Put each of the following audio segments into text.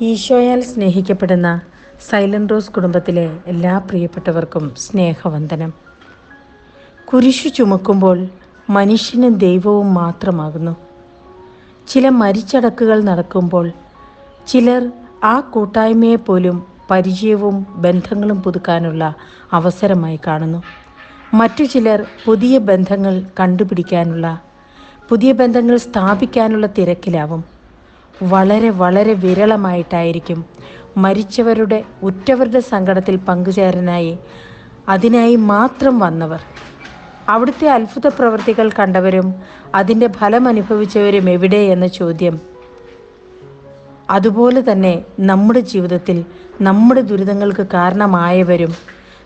ഈശോയാൽ സ്നേഹിക്കപ്പെടുന്ന silent rose കുടുംബത്തിലെ എല്ലാ പ്രിയപ്പെട്ടവർക്കും സ്നേഹവന്ദനം. കുരിശു ചുമക്കുമ്പോൾ മനുഷ്യനും ദൈവവും മാത്രമാകുന്നു. ചില മരിച്ചടക്കുകൾ നടക്കുമ്പോൾ ചിലർ ആ കൂട്ടായ്മയെ പോലും പരിചയവും ബന്ധങ്ങളും പുതുക്കാനുള്ള അവസരമായി കാണുന്നു. മറ്റു ചിലർ പുതിയ ബന്ധങ്ങൾ കണ്ടുപിടിക്കാനുള്ള പുതിയ ബന്ധങ്ങൾ സ്ഥാപിക്കാനുള്ള തിരക്കിലാവും. വളരെ വളരെ വിരളമായിട്ടായിരിക്കും. മരിച്ചവരുടെ ഉറ്റവരുടെ സങ്കടത്തിൽ പങ്കുചേരാനായി അതിനായി മാത്രം വന്നവർ. അവിടുത്തെ അത്ഭുത പ്രവൃത്തികൾ കണ്ടവരും അതിന്റെ ഫലം അനുഭവിച്ചവരും എവിടെ എന്ന ചോദ്യം. അതുപോലെ തന്നെ നമ്മുടെ ജീവിതത്തിൽ നമ്മുടെ ദുരിതങ്ങൾക്ക് കാരണമായവരും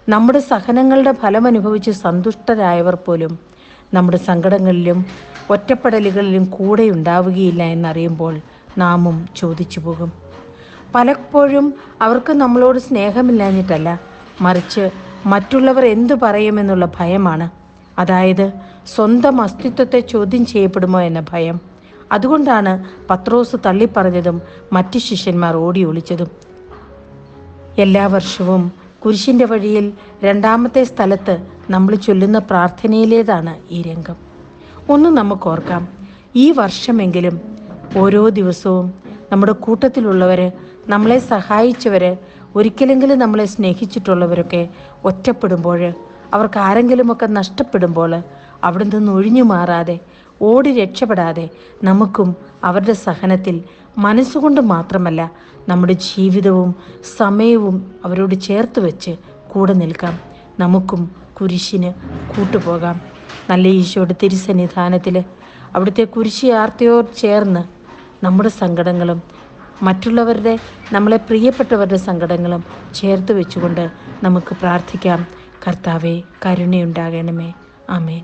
നമ്മുടെ സഹനങ്ങളുടെ ഫലം അനുഭവിച്ച് സന്തുഷ്ടരായവർ പോലും നമ്മുടെ സങ്കടങ്ങളിലും ഒറ്റപ്പെടലുകളിലും കൂടെ ഉണ്ടാവുകയില്ല എന്നറിയുമ്പോൾ നാമും ചോദിച്ചു പോകും. പലപ്പോഴും അവർക്ക് നമ്മളോട് സ്നേഹമില്ലാഞ്ഞിട്ടല്ല മറിച്ച് മറ്റുള്ളവർ എന്തു പറയുമെന്നുള്ള ഭയമാണ്. അതായത് സ്വന്തം അസ്തിത്വത്തെ ചോദ്യം ചെയ്യപ്പെടുമോ എന്ന ഭയം. അതുകൊണ്ടാണ് പത്രോസ് തള്ളിപ്പറഞ്ഞതും മറ്റ് ശിഷ്യന്മാർ ഓടി ഒളിച്ചതും. എല്ലാ വർഷവും കുരിശിന്റെ വഴിയിൽ രണ്ടാമത്തെ സ്ഥലത്ത് നമ്മൾ ചൊല്ലുന്ന പ്രാർത്ഥനയിലേതാണ് ഈ രംഗം. ഒന്ന് നമുക്ക് ഓർക്കാം. ഈ വർഷമെങ്കിലും ഓരോ ദിവസവും നമ്മുടെ കൂട്ടത്തിലുള്ളവർ നമ്മളെ സഹായിച്ചവർ ഒരിക്കലെങ്കിലും നമ്മളെ സ്നേഹിച്ചിട്ടുള്ളവരൊക്കെ ഒറ്റപ്പെടുമ്പോൾ അവർക്ക് ആരെങ്കിലുമൊക്കെ നഷ്ടപ്പെടുമ്പോൾ അവിടെ നിന്ന് ഒഴിഞ്ഞു മാറാതെ ഓടി രക്ഷപ്പെടാതെ നമുക്കും അവരുടെ സഹനത്തിൽ മനസ്സുകൊണ്ട് മാത്രമല്ല നമ്മുടെ ജീവിതവും സമയവും അവരോട് ചേർത്ത് വെച്ച് കൂടെ നിൽക്കാം. നമുക്കും കുരിശിന് കൂട്ടുപോകാം. നല്ല ഈശോയുടെ തിരുസന്നിധാനത്തിൽ അവിടുത്തെ കുരിശി ആർത്തയോട് ചേർന്ന് നമ്മുടെ സങ്കടങ്ങളും മറ്റുള്ളവരുടെ നമ്മളെ പ്രിയപ്പെട്ടവരുടെ സങ്കടങ്ങളും ചേർത്ത് വെച്ചുകൊണ്ട് നമുക്ക് പ്രാർത്ഥിക്കാം. കർത്താവെ കരുണയുണ്ടാകണമേ. ആമേൻ.